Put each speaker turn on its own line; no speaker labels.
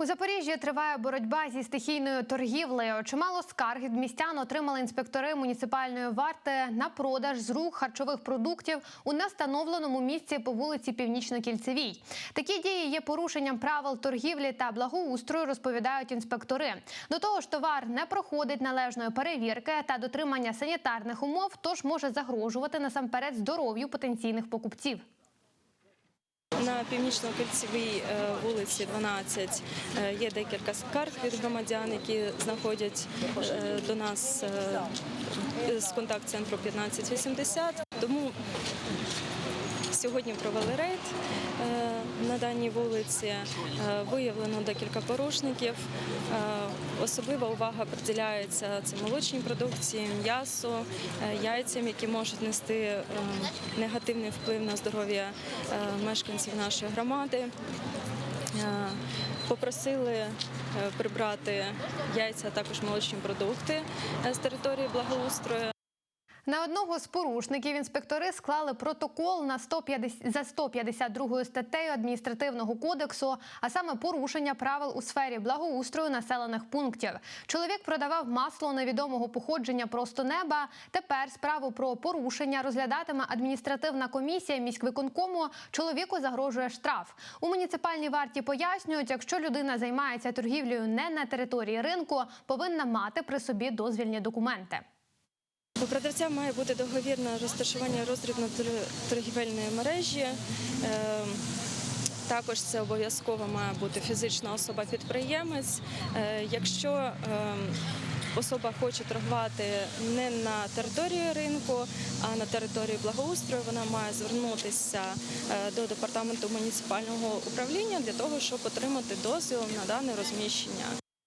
У Запоріжжі триває боротьба зі стихійною торгівлею. Чимало скарг від містян отримали інспектори муніципальної варти на продаж з рук харчових продуктів у нестановленому місці по вулиці Північно-Кільцевій. Такі дії є порушенням правил торгівлі та благоустрою, розповідають інспектори. До того ж, товар не проходить належної перевірки та дотримання санітарних умов, тож може загрожувати насамперед здоров'ю потенційних покупців.
На північно-кільцевій е, вулиці 12 е, є декілька скарг від громадян, які знаходять е, до нас з контакт-центру 1580. Тому сьогодні провели рейд даній вулиці. Е, Виявлено декілька порушників. Е, Особлива увага приділяється це молочній продукції, м'ясу, е, яйцям, які можуть нести е, негативний вплив на здоров'я мешканців нашої громади. Попросили прибрати яйця, а також молочні продукти з території благоустрою.
На одного з порушників інспектори склали протокол на 150, за 152 статтею адміністративного кодексу, а саме порушення правил у сфері благоустрою населених пунктів. Чоловік продавав масло невідомого походження просто неба. Тепер справу про порушення розглядатиме адміністративна комісія міськвиконкому. Чоловіку загрожує штраф. У муніципальній варті пояснюють, якщо людина займається торгівлею не на території ринку, повинна мати при собі дозвільні документи.
У продавця має бути договір на розташування роздрібно-торгівельної мережі. Е, Також це обов'язково має бути фізична особа-підприємець. Е, Якщо е, особа хоче торгувати не на території ринку, а на території благоустрою, вона має звернутися е, до департаменту муніципального управління для того, щоб отримати дозвіл на дане розміщення.